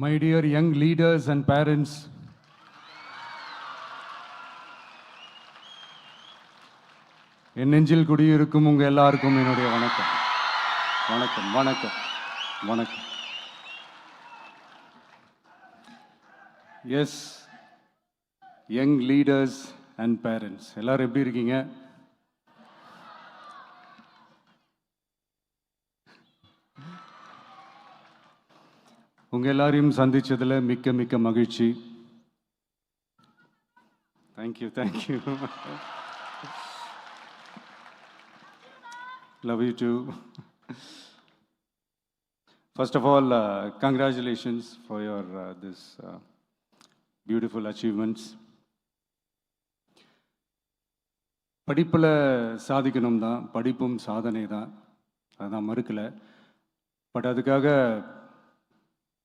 My dear young leaders and parents, என் நெஞ்சில் குடியிருக்கும் உங்க எல்லாருக்கும் என்னுடைய வணக்கம். வணக்கம் வணக்கம் வணக்கம். Yes young leaders and parents எல்லாரும் எப்படி இருக்கீங்க? உங்கள் எல்லாரையும் சந்தித்ததில் மிக்க மிக்க மகிழ்ச்சி. Thank you thank you love you too first of all congratulations for your this beautiful achievements படிப்பில் சாதிக்கணும் தான் படிப்பும் சாதனை தான் அதை நான் மறுக்கலை. பட் அதுக்காக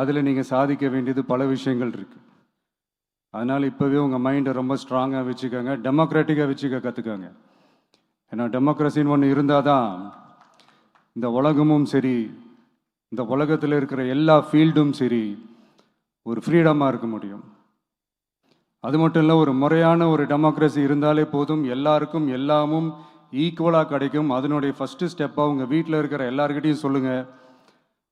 அதில் நீங்கள் சாதிக்க வேண்டியது பல விஷயங்கள் இருக்குது அதனால் இப்போவே உங்கள் மைண்டை ரொம்ப ஸ்ட்ராங்காக வச்சுக்கோங்க. டெமோக்ராட்டிக்காக வச்சுக்க கற்றுக்கோங்க ஏன்னா டெமோக்ரஸின்னு ஒன்று இருந்தால் தான் இந்த உலகமும் சரி இந்த உலகத்தில் இருக்கிற எல்லா ஃபீல்டும் சரி ஒரு ஃப்ரீடமாக இருக்க முடியும். அது மட்டும் இல்லை ஒரு முறையான ஒரு டெமோக்ரஸி இருந்தாலே போதும். எல்லாருக்கும் எல்லாமும் ஈக்குவலாக கிடைக்கும். அதனுடைய ஃபஸ்ட்டு ஸ்டெப்பாக உங்கள் வீட்டில் இருக்கிற எல்லாருக்கிட்டையும் சொல்லுங்கள்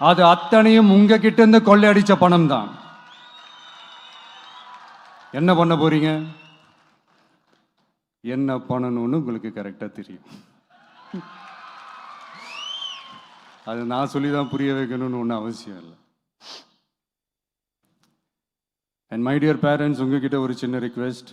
அது அத்தனையும் உங்ககிட்ட இருந்து கொள்ளையடிச்ச பணம் தான் என்ன பண்ண போறீங்க? என்ன பண்ணணும்னு உங்களுக்கு கரெக்டாக தெரியும். அது நான் சொல்லி தான் புரிய வைக்கணும்னு ஒன்றும் அவசியம் இல்லை. அண்ட் மை டியர் பேரண்ட்ஸ் உங்ககிட்ட ஒரு சின்ன ரிக்வெஸ்ட்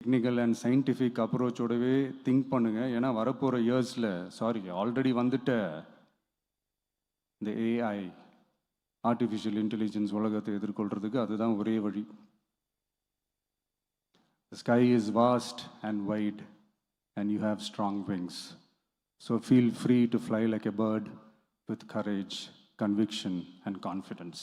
டெக்னிக்கல் அண்ட் சயின்டிஃபிக் அப்ரோச்சோடவே திங்க் பண்ணுங்க. ஏன்னா வரப்போகிற இயர்ஸில் சாரி ஆல்ரெடி வந்துட்ட இந்த ஏஐ ஆர்டிஃபிஷியல் இன்டெலிஜென்ஸ் உலகத்தை எதிர்கொள்கிறதுக்கு அதுதான் ஒரே வழி. Sky is vast and wide and you have strong wings so feel free to fly like a bird with courage conviction and confidence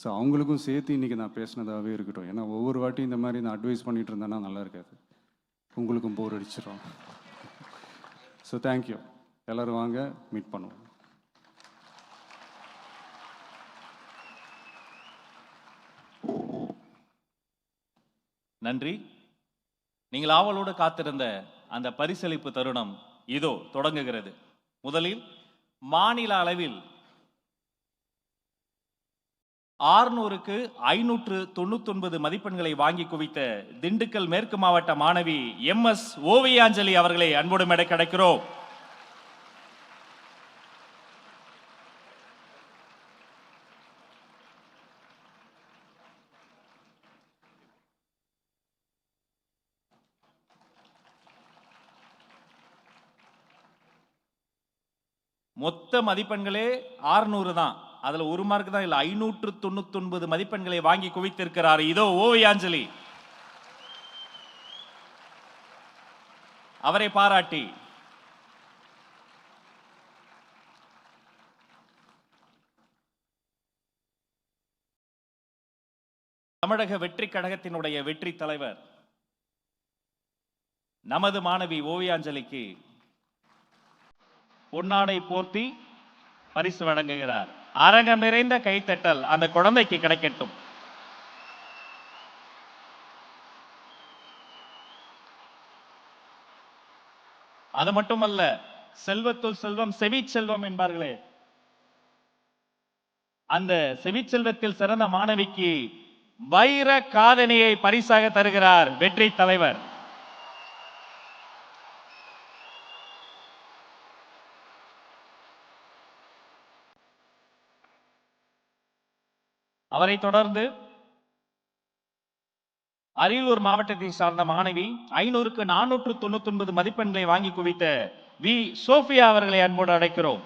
so அவங்களுக்கும் சேர்த்து இன்றைக்கி நான் பேசினதாகவே இருக்கட்டும். ஏன்னா ஒவ்வொரு வாட்டி இந்த மாதிரி நான் அட்வைஸ் பண்ணிட்டு இருந்தேன்னா நல்லா இருக்காது. உங்களுக்கும் போர் அடிச்சிடும் ஸோ தேங்க்யூ எல்லோரும் வாங்க மீட் பண்ணுவோம். நன்றி. நீங்கள் ஆவலோடு காத்திருந்த அந்த பரிசளிப்பு தருணம் இதோ தொடங்குகிறது. முதலில் மாநில அளவில் ஆறுநூறுக்கு ஐநூற்று தொண்ணூத்தொன்பது மதிப்பெண்களை வாங்கி குவித்த திண்டுக்கல் மேற்கு மாவட்ட மாணவி எம் எஸ் ஓவியாஞ்சலி அவர்களை அன்போடு மேடை கிடைக்கிறோம் மொத்த மதிப்பெண்களே 600 தான். அதுல ஒரு மார்க் தான் இல்ல ஐநூற்று தொண்ணூத்தொன்பது மதிப்பெண்களை வாங்கி குவித்திருக்கிறார். இதோ ஓவியாஞ்சலி. அவரை பாராட்டி. தமிழக வெற்றி கழகத்தினுடைய வெற்றி தலைவர் நமது மாணவி ஓவியாஞ்சலிக்கு பொன்னாடை போர்த்தி பரிசு வழங்குகிறார். அரங்கம் நிறைந்த கைத்தட்டல் அந்த குழந்தைக்கு கிடைக்கட்டும். அது மட்டுமல்ல செல்வத்துள் செல்வம் செவி செல்வம் என்பார்களே. அந்த செவிச்செல்வத்தில் சிறந்த மாணவிக்கு வைர காதணியை பரிசாக தருகிறார் வெற்றி தலைவர். அவரை தொடர்ந்து அரியலூர் மாவட்டத்தை சார்ந்த மாணவி ஐநூறுக்கு நானூற்று தொண்ணூத்தி ஒன்பது மதிப்பெண்களை வாங்கி குவித்த வி. சோஃபியா அவர்களை அன்போடு அழைக்கிறோம்.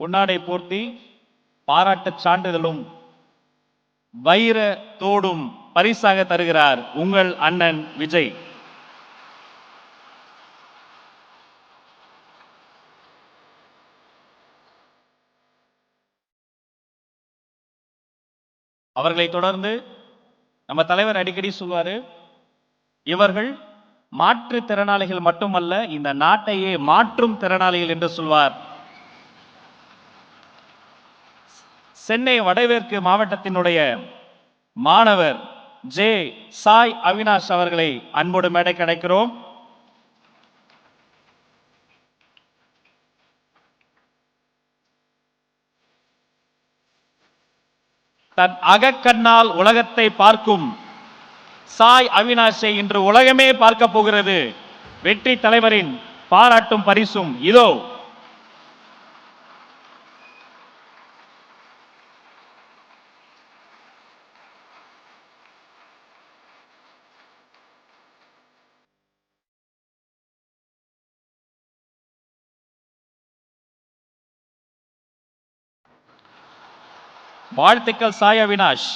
பொன்னாடை போர்த்தி பாராட்டு சான்றிதழும் வைர தோடும் பரிசாக தருகிறார் உங்கள் அண்ணன் விஜய். அவர்களை தொடர்ந்து நம்ம தலைவர் அடிக்கடி சொல்வாரு இவர்கள் மாற்றுத்திறனாளிகள் மட்டுமல்ல இந்த நாட்டையே மாற்றும் திறனாளிகள் என்று சொல்வார். சென்னை வடமேற்கு மாவட்டத்தினுடைய மாணவர் ஜே சாய் அவினாஷ் அவர்களை அன்போடு மேடை கிடைக்கிறோம் தன் அகக்கண்ணால் உலகத்தை பார்க்கும் சாய் அவினாஷை இன்று உலகமே பார்க்க போகிறது. வெற்றி தலைவரின் பாராட்டும் பரிசும் இதோ. வாழ்த்துக்கள் சாய் அவினாஷ்